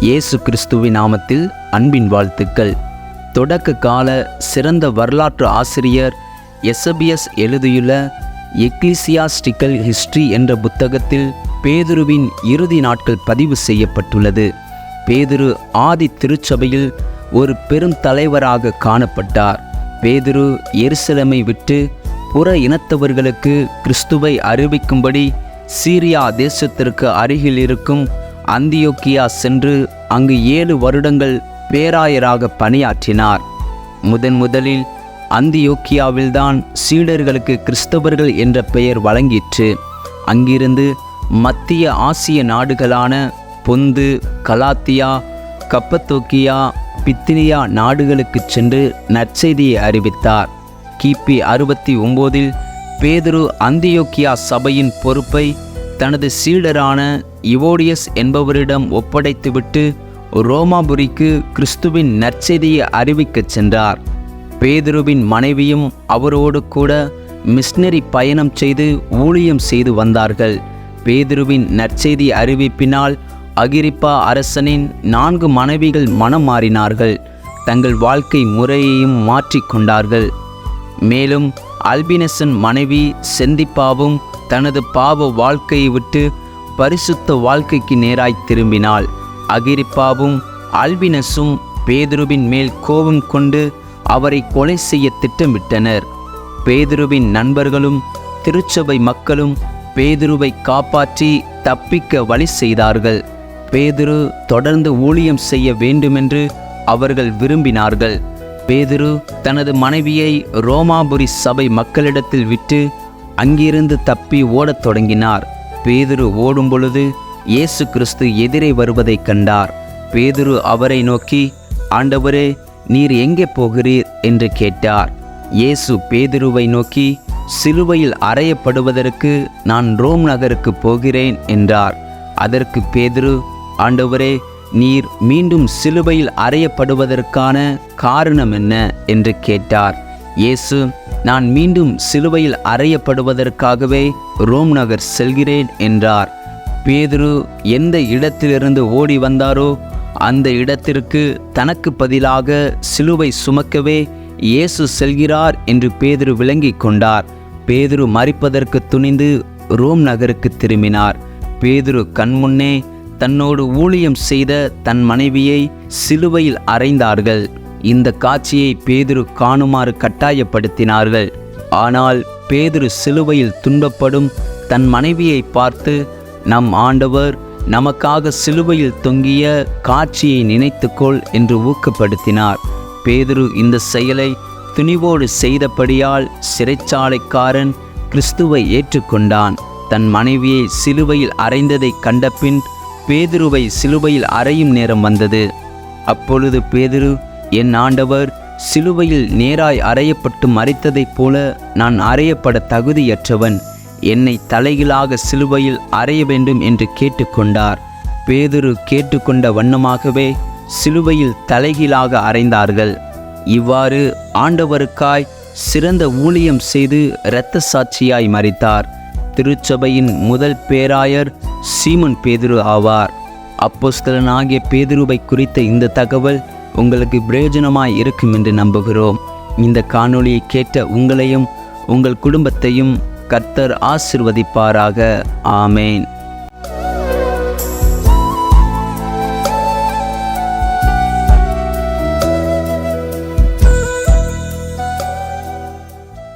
இயேசு கிறிஸ்துவின் நாமத்தில் அன்பின் வாழ்த்துக்கள். தொடக்க கால சிறந்த வரலாற்று ஆசிரியர் எஸ்எபிஎஸ் எழுதியுள்ள எக்லிசியாஸ்டிக்கல் ஹிஸ்ட்ரி என்ற புத்தகத்தில் பேதுருவின் இறுதி நாட்கள் பதிவு செய்யப்பட்டுள்ளது. பேதுரு ஆதி திருச்சபையில் ஒரு பெரும் தலைவராக காணப்பட்டார். பேதுரு எருசலமை விட்டு புற இனத்தவர்களுக்கு கிறிஸ்துவை அறிவிக்கும்படி சீரியா தேசத்திற்கு அருகில் இருக்கும் அந்தியோக்கியா சென்று அங்கு ஏழு வருடங்கள் பேராயராக பணியாற்றினார். முதன் முதலில் அந்தியோக்கியாவில்தான் சீடர்களுக்கு கிறிஸ்தவர்கள் என்ற பெயர் வழங்கிற்று. அங்கிருந்து மத்திய ஆசிய நாடுகளான பொந்து கலாத்தியா கப்பத்தோக்கியா பித்தினியா நாடுகளுக்கு சென்று நற்செய்தியை அறிவித்தார். கிபி அறுபத்தி ஒம்போதில் பேதுரு அந்தியோக்கியா சபையின் பொறுப்பை தனது சீடரான இவோடியஸ் என்பவரிடம் ஒப்படைத்துவிட்டு ரோமாபுரிக்கு கிறிஸ்துவின் நற்செய்தியை அறிவிக்கச் சென்றார். பேதுருவின் மனைவியும் அவரோடு கூட மிஷினரி பயணம் செய்து ஊழியம் செய்து வந்தார்கள். பேதுருவின் நற்செய்தி அறிவிப்பினால் அகிரிப்பா அரசனின் நான்கு மனைவிகள் மனம் மாறினார்கள். தங்கள் வாழ்க்கை முறையையும் மாற்றிக்கொண்டார்கள் மேலும் அல்பினசன் மனைவி செந்திப்பாவும் தனது பாவ வாழ்க்கையை விட்டு பரிசுத்த வாழ்க்கைக்கு நேராய் திரும்பினாள். அகிரிப்பாவும் அல்பினஸும் பேதுருவின் மேல் கோபம் கொண்டு அவரை கொலை செய்ய திட்டமிட்டனர். பேதுருவின் நண்பர்களும் திருச்சபை மக்களும் பேதுருவை காப்பாற்றி தப்பிக்க வழி செய்தார்கள். பேதுரு தொடர்ந்து ஊழியம் செய்ய வேண்டுமென்று அவர்கள் விரும்பினார்கள். பேதுரு தனது மனைவியை ரோமாபுரி சபை மக்களிடத்தில் விட்டு அங்கிருந்து தப்பி ஓடத் தொடங்கினார். பேதுரு ஓடும் பொழுது இயேசு கிறிஸ்து எதிரே வருவதைக் கண்டார். பேதுரு அவரை நோக்கி ஆண்டவரே நீர் எங்கே போகிறீர்? என்று கேட்டார். இயேசு பேதுருவை நோக்கி சிலுவையில் அறையப்படுவதற்கு நான் ரோம் நகருக்கு போகிறேன் என்றார். அதற்கு பேதுரு ஆண்டவரே நீர் மீண்டும் சிலுவையில் அறையப்படுவதற்கான காரணம் என்ன? என்று கேட்டார். இயேசு நான் மீண்டும் சிலுவையில் அறையப்படுவதற்காகவே ரோம் நகர் செல்கிறேன் என்றார். பேதுரு எந்த இடத்திலிருந்து ஓடி வந்தாரோ அந்த இடத்திற்கு தனக்கு பதிலாக சிலுவை சுமக்கவே இயேசு செல்கிறார் என்று பேதுரு விளங்கிக் கொண்டார். பேதுரு மறிப்பதற்கு துணிந்து ரோம் நகருக்கு திரும்பினார். பேதுரு கண்முன்னே தன்னோடு ஊழியம் செய்த தன் மனைவியை சிலுவையில் அறைந்தார்கள். இந்த காட்சியை பேதுரு காணுமாறு கட்டாயப்படுத்தினார்கள். ஆனால் பேதுரு சிலுவையில் துன்பப்படும் தன் மனைவியை பார்த்து நம் ஆண்டவர் நமக்காக சிலுவையில் தொங்கிய காட்சியை நினைத்துக்கொள் என்று ஊக்கப்படுத்தினார். பேதுரு இந்த செயலை துணிவோடு செய்தபடியால் சிறைச்சாலைக்காரன் கிறிஸ்துவை ஏற்றுக்கொண்டான். தன் மனைவியை சிலுவையில் அறைந்ததை கண்டபின் பேதுருவை சிலுவையில் அறையும் நேரம் வந்தது. அப்பொழுது பேதுரு என் ஆண்டவர் சிலுவையில் நேராய் அறையப்பட்டு மறைத்ததைப் போல நான் அறையப்பட தகுதியற்றவன். என்னை தலைகீழாக சிலுவையில் அறைய வேண்டும் என்று கேட்டுக்கொண்டார். பேதுரு கேட்டுக்கொண்ட வண்ணமாகவே சிலுவையில் தலைகீழாக அறைந்தார்கள். இவ்வாறு ஆண்டவருக்காய் சிறந்த ஊழியம் செய்து இரத்த சாட்சியாய் மறித்தார் திருச்சபையின் முதல் பேராயர் சீமன் பேதுரு ஆவார். அப்போஸ்தலனாகிய பேதுருவை குறித்த இந்த தகவல் உங்களுக்கு பிரயோஜனமாய் இருக்கும் என்று நம்புகிறோம். இந்த காணொளியை கேட்ட உங்களையும் உங்கள் குடும்பத்தையும் கர்த்தர் ஆசிர்வதிப்பாராக. ஆமேன்.